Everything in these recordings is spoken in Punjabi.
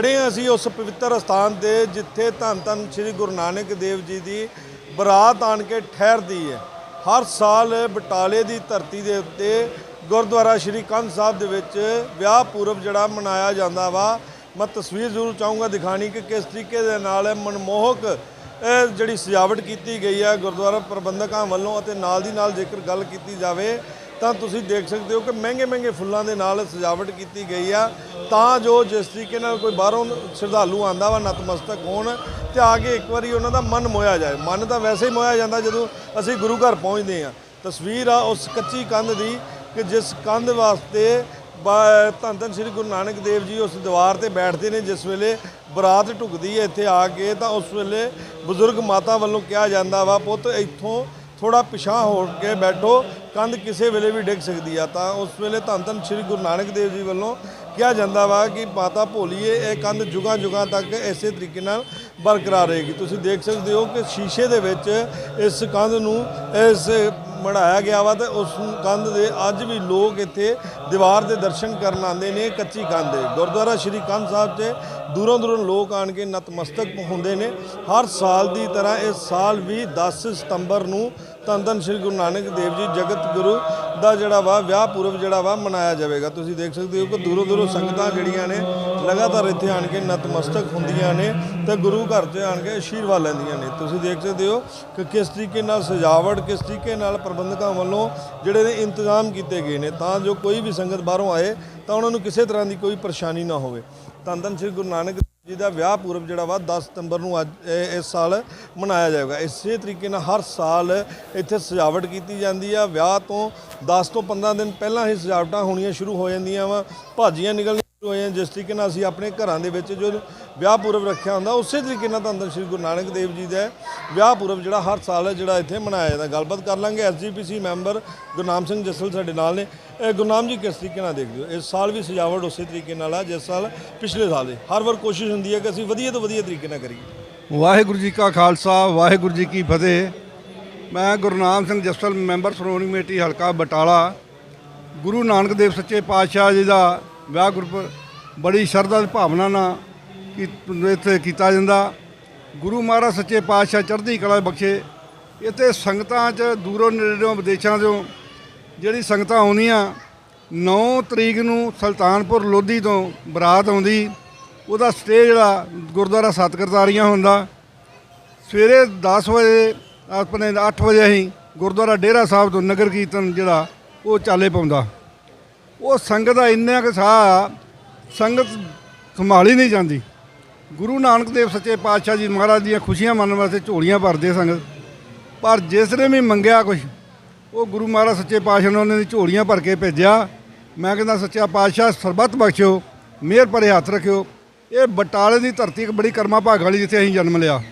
ਖੜੇ ਹਾਂ ਅਸੀਂ ਉਸ ਪਵਿੱਤਰ ਸਥਾਨ ਤੇ ਜਿੱਥੇ ਧੰਨ ਧੰਨ ਸ੍ਰੀ ਗੁਰੂ ਨਾਨਕ ਦੇਵ ਜੀ ਦੀ ਬਰਾਤ ਆਣ ਕੇ ਠਹਿਰਦੀ ਹੈ। ਹਰ ਸਾਲ ਬਟਾਲੇ ਦੀ ਧਰਤੀ ਦੇ ਉੱਤੇ ਗੁਰਦੁਆਰਾ ਸ੍ਰੀ ਕੰਧ ਸਾਹਿਬ ਦੇ ਵਿੱਚ ਵਿਆਹ ਪੂਰਵ ਜਿਹੜਾ ਮਨਾਇਆ ਜਾਂਦਾ ਵਾ। ਮੈਂ ਤਸਵੀਰ ਜ਼ਰੂਰ ਚਾਹੂੰਗਾ ਦਿਖਾਣੀ ਕਿ ਕਿਸ ਤਰੀਕੇ ਦੇ ਨਾਲ ਮਨਮੋਹਕ ਜਿਹੜੀ ਸਜਾਵਟ ਕੀਤੀ ਗਈ ਹੈ ਗੁਰਦੁਆਰਾ ਪ੍ਰਬੰਧਕਾਂ ਵੱਲੋਂ ਅਤੇ ਨਾਲ ਦੀ ਨਾਲ ਜੇਕਰ ਗੱਲ ਕੀਤੀ ਜਾਵੇ ਤਾਂ ਤੁਸੀਂ ਦੇਖ ਸਕਦੇ ਹੋ ਕਿ ਮਹਿੰਗੇ ਮਹਿੰਗੇ ਫੁੱਲਾਂ ਦੇ ਨਾਲ ਸਜਾਵਟ ਕੀਤੀ ਗਈ ਆ। ਤਾਂ ਜੋ ਜਿਸ ਤਰੀਕੇ ਨਾਲ ਕੋਈ ਬਾਹਰੋਂ ਸ਼ਰਧਾਲੂ ਆਂਦਾ ਵਾ, ਨਤਮਸਤਕ ਹੋਣ ਤੇ ਆ ਕੇ ਇੱਕ ਵਾਰੀ ਉਹਨਾਂ ਦਾ ਮਨ ਮੋਇਆ ਜਾਏ। ਮਨ ਤਾਂ ਵੈਸੇ ਹੀ ਮੋਇਆ ਜਾਂਦਾ ਜਦੋਂ ਅਸੀਂ ਗੁਰੂ ਘਰ ਪਹੁੰਚਦੇ ਆ ਤਸਵੀਰ ਆ ਉਸ ਕੱਚੀ ਕੰਧ ਦੀ ਕਿ ਜਿਸ ਕੰਧ ਵਾਸਤੇ ਬਾ- ਧੰਨ ਧੰਨ ਸ੍ਰੀ ਗੁਰੂ ਨਾਨਕ ਦੇਵ ਜੀ ਉਸ ਦੀਵਾਰ ਤੇ ਬੈਠਦੇ ਨੇ, ਜਿਸ ਵੇਲੇ ਬਰਾਤ ਢੁਕਦੀ ਹੈ ਇੱਥੇ ਆ ਕੇ, ਤਾਂ ਉਸ ਵੇਲੇ ਬਜ਼ੁਰਗ ਮਾਤਾ ਵੱਲੋਂ ਕਿਹਾ ਜਾਂਦਾ ਵਾ, ਪੁੱਤ, ਇੱਥੋਂ ਥੋੜਾ ਪਿਛਾਂ ਹੋ ਕੇ ਬੈਠੋ, ਕੰਧ ਕਿਸੇ ਵੇਲੇ ਵੀ ਡਿੱਗ ਸਕਦੀ ਆ। ਤਾਂ ਉਸ ਵੇਲੇ ਧੰਨ ਧੰਨ ਸ੍ਰੀ ਗੁਰੂ ਨਾਨਕ ਦੇਵ ਜੀ ਵੱਲੋਂ ਕਿਹਾ ਜਾਂਦਾ ਵਾ ਕਿ ਮਾਤਾ ਭੋਲੀਏ, ਇਹ ਕੰਧ ਜੁਗਾਂ ਜੁਗਾਂ ਤੱਕ ਇਸੇ ਤਰੀਕੇ ਨਾਲ ਬਰਕਰਾਰ ਰਹੇਗੀ। ਤੁਸੀਂ ਦੇਖ ਸਕਦੇ ਹੋ ਕਿ ਸ਼ੀਸ਼ੇ ਦੇ ਵਿੱਚ ਇਸ ਕੰਧ ਨੂੰ ਇਸ ਬਣਾਇਆ ਗਿਆ ਵਾ ਤੇ ਉਸ ਕੰਧ ਦੇ ਅੱਜ ਵੀ ਲੋਕ ਇੱਥੇ ਦੀਵਾਰ ਦੇ ਦਰਸ਼ਨ ਕਰਨ ਆਉਂਦੇ ਨੇ ਕੱਚੀ ਕੰਧ ਦੇ। ਗੁਰਦੁਆਰਾ ਸ਼੍ਰੀ ਕੰਧ ਸਾਹਿਬ ਤੇ ਦੂਰੋਂ ਦੂਰੋਂ ਲੋਕ ਆਣ ਕੇ ਨਤਮਸਤਕ ਹੁੰਦੇ ਨੇ। ਹਰ ਸਾਲ ਦੀ ਤਰ੍ਹਾਂ ਇਸ ਸਾਲ ਵੀ 10 ਸਤੰਬਰ ਨੂੰ ਧੰਨ ਧੰਨ ਸ੍ਰੀ ਗੁਰੂ ਨਾਨਕ ਦੇਵ ਜੀ, ਜਗਤ ਗੁਰੂ ਦਾ ਜਿਹੜਾ ਵਾ, ਵਿਆਹ ਪੁਰਬ ਜਿਹੜਾ ਵਾ ਮਨਾਇਆ ਜਾਵੇਗਾ। ਤੁਸੀਂ ਦੇਖ ਸਕਦੇ ਹੋ ਕਿ ਦੂਰੋਂ ਦੂਰੋਂ ਸੰਗਤਾਂ ਜਿਹੜੀਆਂ ਨੇ, ਲਗਾਤਾਰ ਇੱਥੇ ਆਣ ਕੇ ਨਤਮਸਤਕ ਹੁੰਦੀਆਂ ਨੇ ਤੇ ਗੁਰੂ ਘਰ 'ਚ ਆਣ ਕੇ ਆਸ਼ੀਰਵਾਦ ਲੈਂਦੀਆਂ ਨੇ। ਤੁਸੀਂ ਦੇਖ ਸਕਦੇ ਹੋ ਕਿ ਕਿਸ ਤਰੀਕੇ ਨਾਲ ਸਜਾਵਟ, ਕਿਸ ਤਰੀਕੇ ਨਾਲ ਪ੍ਰਬੰਧਕਾਂ ਵੱਲੋਂ ਜਿਹੜੇ ਨੇ ਇੰਤਜ਼ਾਮ ਕੀਤੇ ਗਏ ਨੇ। ਤਾਂ ਜੋ ਕੋਈ ਵੀ ਸੰਗਤ ਬਾਹਰੋਂ ਆਏ, ਤਾਂ ਉਹਨਾਂ ਨੂੰ ਕਿਸੇ ਤਰ੍ਹਾਂ ਦੀ ਕੋਈ ਪਰੇਸ਼ਾਨੀ ਨਾ ਹੋਵੇ। ਧੰਨ ਧੰਨ ਸ੍ਰੀ ਗੁਰੂ ਨਾਨਕ ਜਿਹਦਾ ਵਿਆਹ ਪੂਰਬ ਜਿਹੜਾ ਵਾ 10 ਸਤੰਬਰ ਨੂੰ ਅੱਜ, ਇਹ- ਇਸ ਸਾਲ ਮਨਾਇਆ ਜਾਏਗਾ। ਇਸੇ ਤਰੀਕੇ ਨਾਲ ਹਰ ਸਾਲ ਇੱਥੇ ਸਜਾਵਟ ਕੀਤੀ ਜਾਂਦੀ ਆ। ਵਿਆਹ ਤੋਂ 10 ਤੋਂ 15 ਦਿਨ ਪਹਿਲਾਂ ਹੀ ਸਜਾਵਟਾਂ ਹੋਣੀਆਂ ਸ਼ੁਰੂ ਹੋ ਜਾਂਦੀਆਂ ਵਾ। ਭਾਜੀਆਂ ਨਿਕਲਣੀਆਂ ਹੋਏ ਹੋ ਜਿਸ ਤਰੀਕੇ ਨਾਲ ਅਸੀਂ ਆਪਣੇ ਘਰਾਂ ਦੇ ਵਿੱਚ ਜੋ ਵਿਆਹ ਪੁਰਬ ਰੱਖਿਆ ਹੁੰਦਾ, ਉਸੇ ਤਰੀਕੇ ਨਾਲ ਧੰਨ ਧੰਨ ਸ੍ਰੀ ਗੁਰੂ ਨਾਨਕ ਦੇਵ ਜੀ ਦਾ ਵਿਆਹ ਪੁਰਬ ਜਿਹੜਾ ਹਰ ਸਾਲ ਜਿਹੜਾ ਇੱਥੇ ਮਨਾਇਆ ਜਾਂਦਾ। ਗੱਲਬਾਤ ਕਰ ਲਾਂਗੇ। ਐਸਜੀਪੀਸੀ ਮੈਂਬਰ ਗੁਰਨਾਮ ਸਿੰਘ ਜੱਸਲ ਸਾਡੇ ਨਾਲ ਨੇ। ਇਹ ਗੁਰਨਾਮ ਜੀ ਕਿਸ ਤਰੀਕੇ ਨਾਲ ਦੇਖਦੇ ਹੋ? ਇਸ ਸਾਲ ਵੀ ਸਜਾਵਟ ਉਸੇ ਤਰੀਕੇ ਨਾਲ ਆ ਜਿਸ ਸਾਲ ਪਿਛਲੇ ਸਾਲ ਦੀ। ਹਰ ਵਾਰ ਕੋਸ਼ਿਸ਼ ਹੁੰਦੀ ਹੈ ਕਿ ਅਸੀਂ ਵਧੀਆ ਤੋਂ ਵਧੀਆ ਤਰੀਕੇ ਨਾਲ ਕਰੀਏ। ਵਾਹਿਗੁਰੂ ਜੀ ਕਾ ਖਾਲਸਾ, ਵਾਹਿਗੁਰੂ ਜੀ ਕੀ ਫਤਿਹ। ਮੈਂ ਗੁਰਨਾਮ ਸਿੰਘ ਜਸਲ ਮੈਂਬਰ, ਸ਼੍ਰੋਮਣੀ ਕਮੇਟੀ ਹਲਕਾ ਬਟਾਲਾ। ਗੁਰੂ ਨਾਨਕ ਦੇਵ ਸੱਚੇ ਪਾਤਸ਼ਾਹ ਜੀ ਦਾ ਵਿਆਹ ਗੁਰਪੁਰ ਬੜੀ ਸ਼ਰਧਾ ਤੇ ਭਾਵਨਾ ਨਾਲ ਕਿ ਇੱਥੇ ਕੀਤਾ ਜਾਂਦਾ। ਗੁਰੂ ਮਹਾਰਾਜ ਸੱਚੇ ਪਾਤਸ਼ਾਹ ਚੜ੍ਹਦੀ ਕਲਾ ਬਖਸ਼ੇ। ਇੱਥੇ ਸੰਗਤਾਂ 'ਚ ਦੂਰੋਂ ਨੇੜਿਓਂ ਵਿਦੇਸ਼ਾਂ 'ਚੋਂ ਜਿਹੜੀ ਸੰਗਤਾਂ ਆਉਂਦੀਆਂ 9 ਤਰੀਕ ਨੂੰ ਸੁਲਤਾਨਪੁਰ ਲੋਧੀ ਤੋਂ ਬਰਾਤ ਆਉਂਦੀ। ਉਹਦਾ ਸਟੇ ਜਿਹੜਾ ਗੁਰਦੁਆਰਾ ਸਤਕਰਤਾਰੀਆਂ ਹੁੰਦਾ। ਸਵੇਰੇ 10 ਵਜੇ, ਆਪਣੇ 8 ਵਜੇ ਅਸੀਂ ਗੁਰਦੁਆਰਾ ਡੇਰਾ ਸਾਹਿਬ ਤੋਂ ਨਗਰ ਕੀਰਤਨ ਜਿਹੜਾ, ਉਹ ਚਾਲੇ ਪਾਉਂਦਾ। ਉਹ ਸੰਗਤ ਦਾ ਇੰਨਾ ਕੁ ਸਾਹ ਸੰਗਤ ਸੰਭਾਲੀ ਨਹੀਂ ਜਾਂਦੀ। ਗੁਰੂ ਨਾਨਕ ਦੇਵ ਸੱਚੇ ਪਾਤਸ਼ਾਹ ਜੀ ਮਹਾਰਾਜ ਦੀਆਂ ਖੁਸ਼ੀਆਂ ਮੰਨਣ ਵਾਸਤੇ ਝੋਲੀਆਂ ਭਰਦੇ ਸੰਗਤ। ਪਰ ਜਿਸ ਨੇ ਵੀ ਮੰਗਿਆ ਕੁਝ ਉਹ ਗੁਰੂ ਮਹਾਰਾਜ ਸੱਚੇ ਪਾਤਸ਼ਾਹ ਨੇ ਉਹਨਾਂ ਦੀ ਝੋਲੀਆਂ ਭਰ ਕੇ ਭੇਜਿਆ। ਮੈਂ ਕਹਿੰਦਾ, ਸੱਚਾ ਪਾਤਸ਼ਾਹ, ਸਰਬੱਤ ਬਖਸ਼ਿਓ, ਮਿਹਰ ਭਰੇ ਹੱਥ ਰੱਖਿਓ। ਇਹ ਬਟਾਲੇ ਦੀ ਧਰਤੀ ਇੱਕ ਬੜੀ ਕਰਮਾ ਭਾਗ ਵਾਲੀ ਜਿੱਥੇ ਅਸੀਂ ਜਨਮ ਲਿਆ।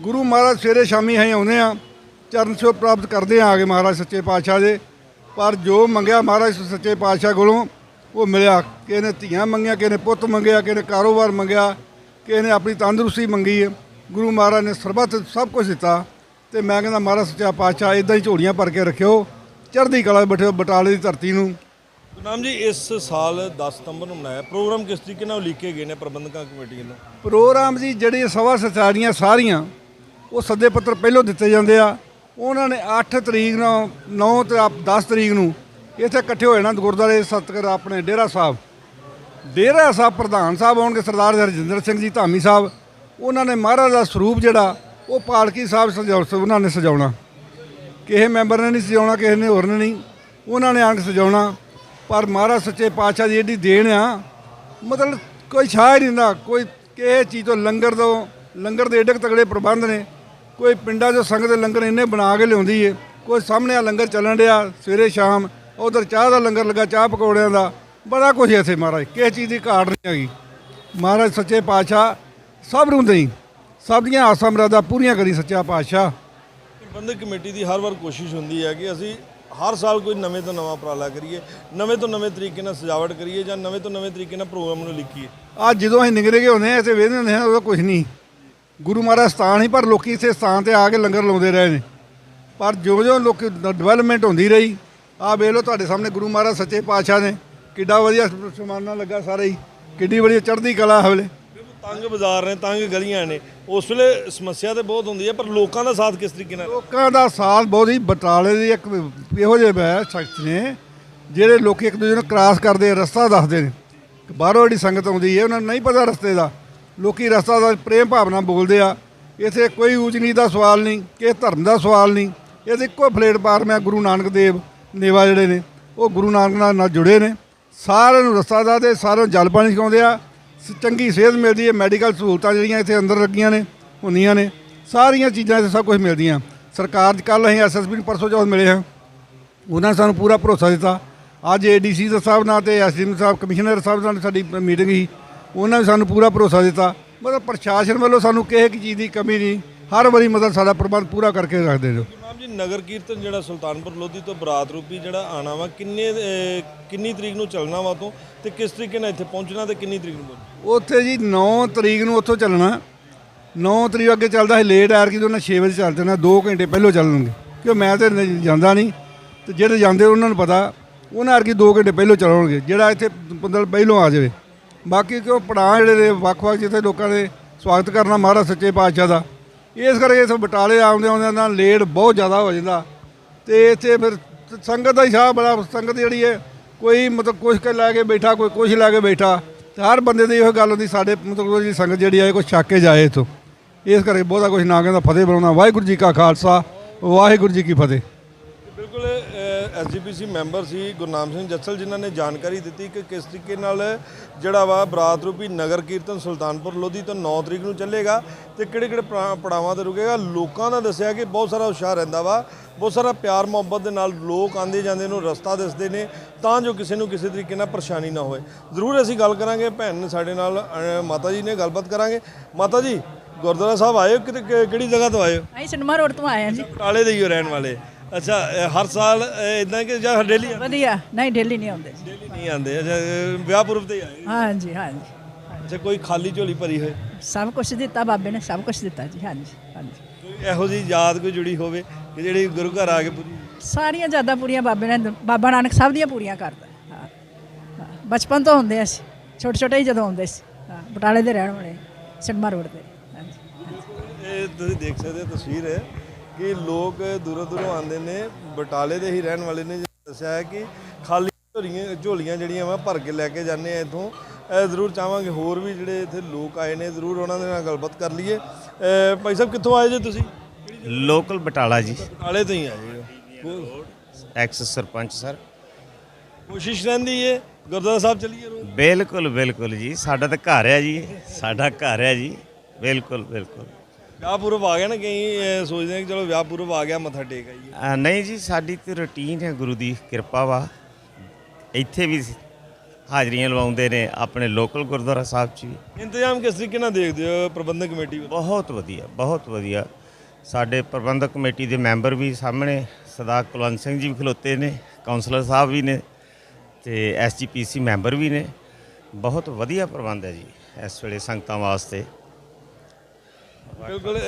ਗੁਰੂ ਮਹਾਰਾਜ ਸਵੇਰੇ ਸ਼ਾਮੀ ਅਸੀਂ ਆਉਂਦੇ ਆ ਚਰਨ ਛੋਹ ਪ੍ਰਾਪਤ ਕਰਦੇ ਆ ਆਗੇ ਮਹਾਰਾਜ ਸੱਚੇ ਪਾਤਸ਼ਾਹ ਦੇ। ਪਰ ਜੋ ਮੰਗਿਆ ਮਹਾਰਾਜ ਸੱਚੇ ਪਾਤਸ਼ਾਹ ਕੋਲੋਂ ਉਹ ਮਿਲਿਆ। ਕਿਸੇ ਨੇ ਧੀਆਂ ਮੰਗੀਆਂ ਕਿਸੇ ਨੇ ਪੁੱਤ ਮੰਗਿਆ ਕਿਸੇ ਨੇ ਕਾਰੋਬਾਰ ਮੰਗਿਆ ਕਿਸੇ ਨੇ ਆਪਣੀ ਤੰਦਰੁਸਤੀ ਮੰਗੀ ਹੈ। ਗੁਰੂ ਮਹਾਰਾਜ ਨੇ ਸਰਬੱਤ ਸਭ ਕੁਝ ਦਿੱਤਾ ਤੇ ਮੈਂ ਕਹਿੰਦਾ ਮਹਾਰਾਜ ਸੱਚਾ ਪਾਤਸ਼ਾਹ ਇਦਾਂ ਹੀ ਝੋਲੀਆਂ ਭਰ ਕੇ ਰੱਖਿਓ। ਚੜ੍ਹਦੀ ਕਲਾ ਬੈਠਿਓ ਬਟਾਲੇ ਦੀ ਧਰਤੀ ਨੂੰ। ਗੁਰਨਾਮ ਜੀ ਇਸ ਸਾਲ 10 ਸਤੰਬਰ ਨੂੰ ਮਨਾਇਆ। ਪ੍ਰੋਗਰਾਮ ਕਿਸ ਤਰੀਕੇ ਨਾਲ ਲਿਖੇ ਗਏ ਨੇ ਪ੍ਰਬੰਧਕਾਂ ਕਮੇਟੀ ਵੱਲੋਂ ਪ੍ਰੋਗਰਾਮ ਜੀ ਜਿਹੜੀ ਸਭਾ ਸਚਾਰੀਆਂ ਸਾਰੀਆਂ ਉਹ ਸੱਦੇ ਪੱਤਰ ਪਹਿਲਾਂ ਦਿੱਤੇ ਜਾਂਦੇ ਆ। ਉਹਨਾਂ ਨੇ 8 ਤਰੀਕ ਨੂੰ 9 ਤੇ 10 ਤਰੀਕ ਨੂੰ ਇੱਥੇ ਇਕੱਠੇ ਹੋਏ ਨਾ ਗੁਰਦੁਆਰੇ ਸਤਕਰ ਆਪਣੇ ਡੇਰਾ ਸਾਹਿਬ। ਡੇਰਾ ਸਾਹਿਬ ਪ੍ਰਧਾਨ ਸਾਹਿਬ ਆਉਣਗੇ, ਸਰਦਾਰ ਹਰਜਿੰਦਰ ਸਿੰਘ ਜੀ, ਧਾਮੀ ਸਾਹਿਬ। ਉਹਨਾਂ ਨੇ ਮਹਾਰਾਜ ਦਾ ਸਰੂਪ ਜਿਹੜਾ, ਉਹ ਪਾਲਕੀ ਸਾਹਿਬ ਸਜਾਉ ਉਹਨਾਂ ਨੇ ਸਜਾਉਣਾ। ਕਿਸੇ ਮੈਂਬਰ ਨੇ ਨਹੀਂ ਸਜਾਉਣਾ, ਕਿਸੇ ਨੇ ਹੋਰ ਨੇ ਨਹੀਂ। ਉਹਨਾਂ ਨੇ ਆਣ ਕੇ ਸਜਾਉਣਾ। ਪਰ ਮਹਾਰਾਜ ਸੱਚੇ ਪਾਤਸ਼ਾਹ ਦੀ ਜਿਹੜੀ ਦੇਣ ਆ, ਮਤਲਬ ਕੋਈ ਛਾਹ ਹੀ ਨਹੀਂ ਹੁੰਦਾ ਕੋਈ ਕਿਸੇ ਚੀਜ਼ ਤੋਂ ਲੰਗਰ ਤੋਂ, ਲੰਗਰ ਦੇ ਏਡੇ ਕੁ ਤਗੜੇ ਪ੍ਰਬੰਧ ਨੇ। ਕੋਈ ਪਿੰਡਾਂ 'ਚੋਂ ਸੰਗਤ ਦੇ ਲੰਗਰ ਇੰਨੇ ਬਣਾ ਕੇ ਲਿਆਉਂਦੀ ਏ ਕੋਈ ਸਾਹਮਣੇ ਆ ਲੰਗਰ ਚੱਲਣ ਡਿਆ ਸਵੇਰੇ ਸ਼ਾਮ ਉਧਰ ਚਾਹ ਦਾ ਲੰਗਰ ਲੱਗਾ ਚਾਹ ਪਕੌੜਿਆਂ ਦਾ ਬੜਾ ਕੁਝ ਇੱਥੇ ਮਹਾਰਾਜ ਕਿਸੇ ਚੀਜ਼ ਦੀ ਘਾਟ ਨਹੀਂ ਹੈਗੀ। ਮਹਾਰਾਜ ਸੱਚੇ ਪਾਤਸ਼ਾਹ ਸਭ ਨੂੰ ਦੇਈ ਸਭ ਦੀਆਂ ਆਸਾਂ ਮੁਰਾਦਾਂ ਪੂਰੀਆਂ ਕਰੀ ਸੱਚਾ ਪਾਤਸ਼ਾਹ। ਪ੍ਰਬੰਧਕ ਕਮੇਟੀ ਦੀ ਹਰ ਵਾਰ ਕੋਸ਼ਿਸ਼ ਹੁੰਦੀ ਹੈ ਕਿ ਅਸੀਂ ਹਰ ਸਾਲ ਕੋਈ ਨਵੇਂ ਤੋਂ ਨਵਾਂ ਉਪਰਾਲਾ ਕਰੀਏ ਨਵੇਂ ਤੋਂ ਨਵੇਂ ਤਰੀਕੇ ਨਾਲ ਸਜਾਵਟ ਕਰੀਏ ਜਾਂ ਨਵੇਂ ਤੋਂ ਨਵੇਂ ਤਰੀਕੇ ਨਾਲ ਪ੍ਰੋਗਰਾਮ ਨੂੰ ਲਿਖੀਏ। ਅੱਜ ਜਦੋਂ ਅਸੀਂ ਨਿਗਰੇ ਗਏ ਹੁੰਦੇ ਆ ਇੱਥੇ ਵੇਖਦੇ ਹੁੰਦੇ ਆ ਉਦੋਂ ਕੁਝ ਨਹੀਂ। ਗੁਰੂ ਮਹਾਰਾਜ ਸਥਾਨ ਹੀ ਪਰ ਲੋਕੀ ਇਸੇ ਸਥਾਨ ਤੇ ਆ ਕੇ ਲੰਗਰ ਲਾਉਂਦੇ ਰਹੇ ਨੇ। ਪਰ ਜਿਉਂ ਜਿਉਂ ਲੋਕ ਡਿਵੈਲਪਮੈਂਟ ਹੁੰਦੀ ਰਹੀ ਆ ਵੇਖ ਲਓ ਤੁਹਾਡੇ ਸਾਹਮਣੇ ਗੁਰੂ ਮਹਾਰਾਜ ਸੱਚੇ ਪਾਤਸ਼ਾਹ ਨੇ। ਕਿੱਡਾ ਵਧੀਆ ਸਮਾਨਾ ਲੱਗਾ ਸਾਰੇ ਹੀ। ਕਿੱਡੀ ਵਧੀਆ ਚੜ੍ਹਦੀ ਕਲਾ ਹਵਲੇ ਤੰਗ ਬਾਜ਼ਾਰ ਨੇ ਤੰਗ ਗਲੀਆਂ ਨੇ। ਉਸ ਵੇਲੇ ਸਮੱਸਿਆ ਤੇ ਬਹੁਤ ਹੁੰਦੀ ਹੈ ਪਰ ਲੋਕਾਂ ਦਾ ਸਾਥ ਕਿਸ ਤਰੀਕੇ ਨਾਲ? ਲੋਕਾਂ ਦਾ ਸਾਥ ਬਹੁਤ ਹੀ ਬਟਾਲੇ ਦੇ ਇੱਕ ਇਹੋ ਜਿਹੇ ਬੈ ਸ਼ਖਸ ਨੇ ਜਿਹੜੇ ਲੋਕੀ ਇੱਕ ਦੂਜੇ ਨੂੰ ਕ੍ਰਾਸ ਕਰਦੇ ਰਸਤਾ ਦੱਸਦੇ ਨੇ। ਬਾਹਰੋਂ ਜਿਹੜੀ ਸੰਗਤ ਆਉਂਦੀ ਹੈ ਉਹਨਾਂ ਨੂੰ ਨਹੀਂ ਪਤਾ ਰਸਤੇ ਦਾ। ਲੋਕੀ ਰਸਤਾ ਦਾ ਪ੍ਰੇਮ ਭਾਵਨਾ ਬੋਲਦੇ ਆ। ਇੱਥੇ ਕੋਈ ਊਚ ਨੀਚ ਦਾ ਸਵਾਲ ਨਹੀਂ, ਕਿਸੇ ਧਰਮ ਦਾ ਸਵਾਲ ਨਹੀਂ। ਇਹਦੇ ਇੱਕੋ ਪਲੇਟਫਾਰਮ ਹੈ ਗੁਰੂ ਨਾਨਕ ਦੇਵ ਨੇਵਾ ਜਿਹੜੇ ਨੇ, ਉਹ ਗੁਰੂ ਨਾਨਕ ਨਾਲ ਨਾਲ ਜੁੜੇ ਨੇ। ਸਾਰਿਆਂ ਨੂੰ ਰਸਤਾ ਦਾ ਤੇ ਸਾਰਿਆਂ ਨੂੰ ਜਲ ਪਾਣੀ ਸਿਖਾਉਂਦੇ ਆ। ਸ- ਚੰਗੀ ਸਿਹਤ ਮਿਲਦੀ ਹੈ, ਮੈਡੀਕਲ ਸਹੂਲਤਾਂ ਜਿਹੜੀਆਂ ਇੱਥੇ ਅੰਦਰ ਲੱਗੀਆਂ ਨੇ, ਹੁੰਦੀਆਂ ਨੇ। ਸਾਰੀਆਂ ਚੀਜ਼ਾਂ ਇੱਥੇ ਸਭ ਕੁਝ ਮਿਲਦੀਆਂ। ਸਰਕਾਰ ਕੱਲ ਅਸੀਂ ਐਸਐਸਪੀ ਨੂੰ ਪਰਸੋਂ ਚੌਥ ਮਿਲੇ ਹਾਂ। ਉਹਨਾਂ ਨੇ ਸਾਨੂੰ ਪੂਰਾ ਭਰੋਸਾ ਦਿੱਤਾ। ਅੱਜ ਏਡੀਸੀ ਦਾ ਸਾਹਿਬ ਨਾਲ ਤੇ ਐਸਡੀਐਮ ਸਾਹਿਬ, ਕਮਿਸ਼ਨਰ ਸਾਹਿਬ ਨਾਲ ਸਾਡੀ ਮੀਟਿੰਗ ਸੀ। ਉਹਨਾਂ ਨੇ ਸਾਨੂੰ ਪੂਰਾ ਭਰੋਸਾ ਦਿੱਤਾ। ਮਤਲਬ ਪ੍ਰਸ਼ਾਸਨ ਵੱਲੋਂ ਸਾਨੂੰ ਕਿਸੇ ਕੀ ਚੀਜ਼ ਦੀ ਕਮੀ ਨਹੀਂ। ਹਰ ਵਾਰੀ ਮਤਲਬ ਸਾਡਾ ਪ੍ਰਬੰਧ ਪੂਰਾ ਕਰਕੇ ਰੱਖਦੇ ਨੇ। ਇਮਾਮ ਜੀ ਨਗਰ ਕੀਰਤਨ ਜਿਹੜਾ ਸੁਲਤਾਨਪੁਰ ਲੋਧੀ ਤੋਂ ਬਰਾਤ ਰੂਪੀ ਜਿਹੜਾ ਆਣਾ ਵਾ ਕਿੰਨੇ ਕਿੰਨੀ ਤਰੀਕ ਨੂੰ ਚੱਲਣਾ ਵਾ ਤੋਂ ਤੇ ਕਿਸ ਤਰੀਕੇ ਨਾਲ ਇੱਥੇ ਪਹੁੰਚਣਾ ਤੇ ਕਿੰਨੀ ਤਰੀਕ ਨੂੰ ਉੱਥੇ ਜੀ 9 ਤਰੀਕ ਨੂੰ ਉੱਥੋਂ ਚੱਲਣਾ। 9 ਤਰੀਕ ਅੱਗੇ ਚੱਲਦਾ ਹੈ ਲੇਟ ਆਰ ਕੀ ਉਹਨਾਂ 6 ਵਜੇ ਚੱਲ ਜਾਣਾ 2 ਘੰਟੇ ਪਹਿਲਾਂ ਚੱਲਣਗੇ। ਕਿਉਂ ਮੈਂ ਤੇ ਜਾਂਦਾ ਨਹੀਂ। ਤੇ ਜਿਹੜੇ ਜਾਂਦੇ ਉਹਨਾਂ ਨੂੰ ਪਤਾ ਉਹਨਾਂ ਅਰਗੀ 2 ਘੰਟੇ ਪਹਿਲਾਂ ਚੱਲਣਗੇ ਜਿਹੜਾ ਇੱਥੇ ਪੰਦਲ ਪਹਿਲੋਂ ਆ ਜਾਵੇ। ਬਾਕੀ ਕਿ ਉਹ ਪੜਾਅ ਜਿਹੜੇ ਨੇ, ਵੱਖ-ਵੱਖ ਜਿੱਥੇ ਲੋਕਾਂ ਨੇ ਸਵਾਗਤ ਕਰਨਾ ਮਹਾਰਾਜ ਸੱਚੇ ਪਾਤਸ਼ਾਹ ਦਾ। ਇਸ ਕਰਕੇ ਇੱਥੇ ਬਟਾਲੇ ਆਉਂਦੇ ਆਉਂਦੇ ਨਾਲ ਲੇਟ ਬਹੁਤ ਜ਼ਿਆਦਾ ਹੋ ਜਾਂਦਾ। ਤੇ ਇੱਥੇ ਫਿਰ ਸੰਗਤ ਦਾ ਹੀ ਸਾਹ ਬੜਾ, ਸੰਗਤ ਜਿਹੜੀ ਹੈ, ਕੋਈ ਮਤਲਬ ਕੁਛ ਕੇ ਲੈ ਕੇ ਬੈਠਾ, ਕੋਈ ਕੁਛ ਲੈ ਕੇ ਬੈਠਾ। ਤੇ ਹਰ ਬੰਦੇ ਦੀ ਇਹੋ ਗੱਲ ਹੁੰਦੀ, ਸਾਡੇ ਮਤਲਬ ਜਿਹੜੀ ਸੰਗਤ ਜਿਹੜੀ ਆਏ ਕੋਈ ਛੱਕ ਕੇ ਜਾਏ ਇੱਥੋਂ। ਇਸ ਕਰਕੇ ਬਹੁਤਾ ਕੁਝ ਨਾ ਕਹਿੰਦਾ, ਫਤਿਹ ਬਣਾਉਣਾ ਵਾਹਿਗੁਰੂ ਜੀ ਕਾ ਖਾਲਸਾ, ਵਾਹਿਗੁਰੂ ਜੀ ਕੀ ਫਤਿਹ। ਐਸਜੀਪੀਸੀ ਮੈਂਬਰ ਸੀ ਗੁਰਨਾਮ ਸਿੰਘ ਜੱਸਲ ਜਿਨ੍ਹਾਂ ਨੇ ਜਾਣਕਾਰੀ ਦਿੱਤੀ ਕਿ ਕਿਸ ਤਰੀਕੇ ਨਾਲ ਜਿਹੜਾ ਵਾ ਬਰਾਤ ਰੂਪੀ ਨਗਰ ਕੀਰਤਨ ਸੁਲਤਾਨਪੁਰ ਲੋਧੀ ਤੋਂ 9 ਤਰੀਕ ਨੂੰ ਚੱਲੇਗਾ ਤੇ ਕਿਹੜੇ ਕਿਹੜੇ ਪੜਾ- ਪੜਾਵਾਂ ਤੇ ਰੁਕੇਗਾ ਲੋਕਾਂ ਦਾ ਦੱਸਿਆ ਕਿ ਬਹੁਤ ਸਾਰਾ ਉਤਸ਼ਾਹ ਰਹਿੰਦਾ ਵਾ ਬਹੁਤ ਸਾਰਾ ਪਿਆਰ ਮੁਹੱਬਤ ਦੇ ਨਾਲ ਲੋਕ ਆਂਦੇ ਜਾਂਦੇ ਨੂੰ ਰਸਤਾ ਦੱਸਦੇ ਨੇ ਤਾਂ ਜੋ ਕਿਸੇ ਨੂੰ ਕਿਸੇ ਤਰੀਕੇ ਨਾਲ ਪਰੇਸ਼ਾਨੀ ਨਾ ਹੋਏ ਜ਼ਰੂਰ ਅਸੀਂ ਗੱਲ ਕਰਾਂਗੇ ਭੈਣ ਸਾਡੇ ਨਾਲ ਮਾਤਾ ਜੀ ਨੇ ਗੱਲਬਾਤ ਕਰਾਂਗੇ। ਮਾਤਾ ਜੀ ਗੁਰਦੁਆਰਾ ਸਾਹਿਬ ਆਏ ਹੋ ਕਿਹੜੀ ਜਗ੍ਹਾ ਤੋਂ ਆਏ ਹੋ ਅਸੀਂ ਸਿਨੇਮਾ ਰੋਡ ਤੋਂ ਆਏ ਹਾਂ ਜੀ। ਬਟਾਲੇ ਦੇ ਹੋ ਰਹਿਣ ਵਾਲੇ। ਅੱਛਾ ਇਹ ਹਰ ਸਾਲ ਇਦਾਂ ਕਿ ਜਾਂ ਡੇਲੀ ਵਧੀਆ। ਨਹੀਂ ਡੇਲੀ ਨਹੀਂ ਆਉਂਦੇ। ਡੇਲੀ ਨਹੀਂ ਆਉਂਦੇ। ਅੱਛਾ ਇਹ ਵਿਆਹ ਪੁਰਬ ਤੇ ਹੀ ਆਏ? ਹਾਂਜੀ ਹਾਂਜੀ। ਅੱਛਾ ਕੋਈ ਖਾਲੀ ਝੋਲੀ ਭਰੀ ਹੋਏ? ਸਭ ਕੁਝ ਦਿੱਤਾ ਬਾਬੇ ਨੇ ਸਭ ਕੁਝ ਦਿੱਤਾ ਜੀ। ਹਾਂਜੀ ਹਾਂਜੀ। ਕੋਈ ਇਹੋ ਜੀ ਯਾਦ ਕੋਈ ਜੁੜੀ ਹੋਵੇ ਕਿ ਜਿਹੜੀ ਗੁਰੂ ਘਰ ਆ ਕੇ ਪੂਰੀ? ਸਾਰੀਆਂ ਜ਼ਿਆਦਾ ਪੂਰੀਆਂ ਬਾਬੇ ਨੇ ਬਾਬਾ ਨਾਨਕ ਸਭ ਦੀਆਂ ਪੂਰੀਆਂ ਕਰਦਾ। ਹਾਂ। ਹਾਂ। ਬਚਪਨ ਤੋਂ ਹੁੰਦੇ ਅਸੀਂ। ਛੋਟੇ ਛੋਟੇ ਹੀ ਜਦੋਂ ਹੁੰਦੇ ਸੀ। ਹਾਂ ਬਟਾਲੇ ਦੇ ਰਹਿਣ ਵਾਲੇ ਸਿਨੇਮਾ ਰੋਡ ਤੇ। ਹਾਂਜੀ। ਇਹ ਤੁਸੀਂ ਦੇਖ ਸਕਦੇ ਹੋ ਤਸਵੀਰ ਹੈ। ਕਿ ਲੋਕ ਦੂਰੋਂ ਦੂਰੋਂ ਆਉਂਦੇ ਨੇ ਬਟਾਲੇ ਦੇ ਹੀ ਰਹਿਣ ਵਾਲੇ ਨੇ ਦੱਸਿਆ ਹੈ ਕਿ ਖਾਲੀ ਝੋਲੀਆਂ ਝੋਲੀਆਂ ਜਿਹੜੀਆਂ ਵਾ ਭਰ ਕੇ ਲੈ ਕੇ ਜਾਂਦੇ ਆ ਇਥੋਂ। ਜ਼ਰੂਰ ਚਾਹਾਂਗੇ ਹੋਰ ਵੀ ਜਿਹੜੇ ਇੱਥੇ ਲੋਕ ਆਏ ਨੇ ਜ਼ਰੂਰ ਉਹਨਾਂ ਦੇ ਨਾਲ ਗੱਲਬਾਤ ਕਰ ਲਈਏ। ਭਾਈ ਸਾਹਿਬ ਕਿੱਥੋਂ ਆਏ ਜੇ ਤੁਸੀਂ? ਲੋਕਲ ਬਟਾਲਾ ਜੀ। ਬਟਾਲੇ ਤੋਂ ਹੀ ਆਏ ਹੋ। ਐਕਸ ਸਰਪੰਚ ਸਰ ਕੋਸ਼ਿਸ਼ ਰਹਿੰਦੀ ਹੈ ਗੁਰਦੁਆਰਾ ਸਾਹਿਬ ਚਲੀਏ ਰੋਜ਼? ਬਿਲਕੁਲ ਬਿਲਕੁਲ ਜੀ। ਸਾਡਾ ਤਾਂ ਘਰ ਹੈ ਜੀ। ਸਾਡਾ ਘਰ ਹੈ ਜੀ। ਬਿਲਕੁਲ ਬਿਲਕੁਲ। ਵਿਆਹ ਪੁਰਬ ਆ ਗਿਆ ਨਾ ਕਈ ਸੋਚਦੇ ਆ ਕਿ ਚਲੋ ਵਿਆਹ ਪੁਰਬ ਆ ਗਿਆ ਮੱਥਾ ਟੇਕ ਆਈਏ। ਅਹ ਨਹੀਂ ਜੀ ਸਾਡੀ ਤੇ ਰੁਟੀਨ ਹੈ ਗੁਰੂ ਦੀ ਕਿਰਪਾ ਵਾ। ਇੱਥੇ ਵੀ ਹਾਜ਼ਰੀਆਂ ਲਵਾਉਂਦੇ ਨੇ ਆਪਣੇ ਲੋਕਲ ਗੁਰਦੁਆਰਾ ਸਾਹਿਬ 'ਚ ਵੀ। ਇੰਤਜ਼ਾਮ ਕਿਸ ਤਰੀਕੇ ਨਾਲ ਦੇਖਦੇ ਹੋ ਪ੍ਰਬੰਧਕ ਕਮੇਟੀ ਵੱਲੋਂ? ਬਹੁਤ ਵਧੀਆ ਬਹੁਤ ਵਧੀਆ। ਸਾਡੇ ਪ੍ਰਬੰਧਕ ਕਮੇਟੀ ਦੇ ਮੈਂਬਰ ਵੀ ਸਾਹਮਣੇ ਸਰਦਾਰ ਕੁਲਵੰਤ ਸਿੰਘ ਜੀ ਵੀ ਖਲੋਤੇ ਨੇ ਕਾਉਂਸਲਰ ਸਾਹਿਬ ਵੀ ਨੇ ਤੇ ਐਸਜੀਪੀਸੀ ਮੈਂਬਰ ਵੀ ਨੇ। ਬਹੁਤ ਵਧੀਆ ਪ੍ਰਬੰਧ ਹੈ ਜੀ ਇਸ ਵੇਲੇ ਸੰਗਤਾਂ ਵਾਸਤੇ। ਬਿਲਕੁਲ।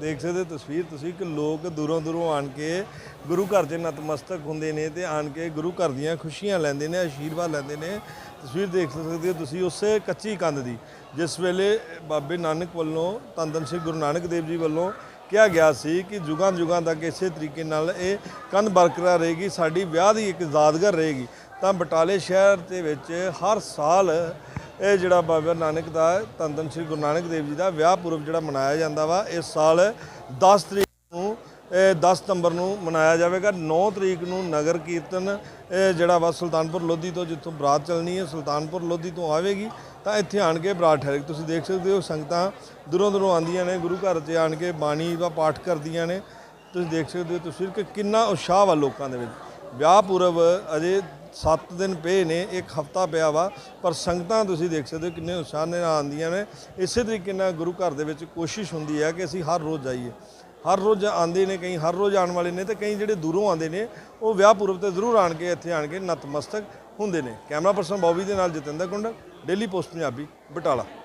ਦੇਖ ਸਕਦੇ ਹੋ ਤਸਵੀਰ ਤੁਸੀਂ ਕਿ ਲੋਕ ਦੂਰੋਂ ਦੂਰੋਂ ਆਣ ਕੇ ਗੁਰੂ ਘਰ 'ਚ ਨਤਮਸਤਕ ਹੁੰਦੇ ਨੇ ਤੇ ਆਣ ਕੇ ਗੁਰੂ ਘਰ ਦੀਆਂ ਖੁਸ਼ੀਆਂ ਲੈਂਦੇ ਨੇ ਆਸ਼ੀਰਵਾਦ ਲੈਂਦੇ ਨੇ। ਤਸਵੀਰ ਦੇਖ ਸਕਦੇ ਹੋ ਤੁਸੀਂ ਉਸੇ ਕੱਚੀ ਕੰਧ ਦੀ ਜਿਸ ਵੇਲੇ ਬਾਬੇ ਨਾਨਕ ਵੱਲੋਂ ਧੰਨ ਸ੍ਰੀ ਗੁਰੂ ਨਾਨਕ ਦੇਵ ਜੀ ਵੱਲੋਂ ਕਿਹਾ ਗਿਆ ਸੀ ਕਿ ਜੁਗਾਂ ਜੁਗਾਂ ਤੱਕ ਇਸੇ ਤਰੀਕੇ ਨਾਲ ਇਹ ਕੰਧ ਬਰਕਰਾਰ ਰਹੇਗੀ ਸਾਡੀ ਵਿਆਹ ਦੀ ਇੱਕ ਯਾਦਗਾਰ ਰਹੇਗੀ। ਤਾਂ ਬਟਾਲੇ ਸ਼ਹਿਰ ਦੇ ਵਿੱਚ ਹਰ ਸਾਲ ਇਹ ਜਿਹੜਾ ਬਾਬਾ ਨਾਨਕ ਦਾ ਧੰਨ ਸ੍ਰੀ ਗੁਰੂ ਨਾਨਕ ਦੇਵ ਜੀ ਦਾ ਵਿਆਹ ਪੁਰਬ ਜਿਹੜਾ ਮਨਾਇਆ ਜਾਂਦਾ ਵਾ, ਇਸ ਸਾਲ 10 ਤਰੀਕ ਨੂੰ, ਇਹ 10 ਸਤੰਬਰ ਨੂੰ ਮਨਾਇਆ ਜਾਵੇਗਾ। 9 ਤਰੀਕ ਨੂੰ ਨਗਰ ਕੀਰਤਨ, ਇਹ ਜਿਹੜਾ ਵਾ ਸੁਲਤਾਨਪੁਰ ਲੋਧੀ ਤੋਂ ਜਿੱਥੋਂ ਬਰਾਤ ਚੱਲਣੀ ਹੈ, ਸੁਲਤਾਨਪੁਰ ਲੋਧੀ ਤੋਂ ਆਵੇਗੀ। ਤਾਂ ਇੱਥੇ ਆਣ ਕੇ ਬਰਾਤ ਠਹਿਰੇਗੀ। ਤੁਸੀਂ ਦੇਖ ਸਕਦੇ ਹੋ ਸੰਗਤਾਂ ਦੂਰੋਂ ਦੂਰੋਂ ਆਉਂਦੀਆਂ ਨੇ, ਗੁਰੂ ਘਰ 'ਚ ਆਣ ਕੇ ਬਾਣੀ ਦਾ ਪਾਠ ਕਰਦੀਆਂ ਨੇ। ਤੁਸੀਂ ਦੇਖ ਸਕਦੇ ਹੋ ਤਸਵੀਰ ਕਿ ਕਿੰਨਾ ਉਤਸ਼ਾਹ ਵਾ ਲੋਕਾਂ ਦੇ ਵਿੱਚ। ਵਿਆਹ ਪੁਰਬ ਅਜੇ 7 ਦਿਨ ਪਏ ਨੇ, ਇੱਕ ਹਫਤਾ ਪਿਆ ਵਾ, ਪਰ ਸੰਗਤਾਂ ਤੁਸੀਂ ਦੇਖ ਸਕਦੇ ਹੋ ਕਿੰਨੇ ਉਤਸ਼ਾਹ ਨਾਲ ਆਉਂਦੀਆਂ ਨੇ। ਇਸੇ ਤਰੀਕੇ ਨਾਲ ਗੁਰੂ ਘਰ ਦੇ ਵਿੱਚ ਕੋਸ਼ਿਸ਼ ਹੁੰਦੀ ਹੈ ਕਿ ਅਸੀਂ ਹਰ ਰੋਜ਼ ਜਾਈਏ। ਹਰ ਰੋਜ਼ ਆਉਂਦੇ ਨੇ ਕਈ, ਹਰ ਰੋਜ਼ ਆਉਣ ਵਾਲੇ ਨੇ ਤੇ ਕਈ ਜਿਹੜੇ ਦੂਰੋਂ ਆਉਂਦੇ ਨੇ, ਉਹ ਵਿਆਹ ਪੁਰਬ ਤੇ ਜ਼ਰੂਰ ਆਣ ਕੇ ਇੱਥੇ ਆਣ ਕੇ ਨਤਮਸਤਕ ਹੁੰਦੇ ਨੇ। ਕੈਮਰਾ ਪਰਸਨ ਬੌਬੀ ਦੇ ਨਾਲ ਜਤਿੰਦਰ ਕੁੰਡਲ ਡੇਲੀ ਪੋਸਟ ਪੰਜਾਬੀ, ਬਟਾਲਾ।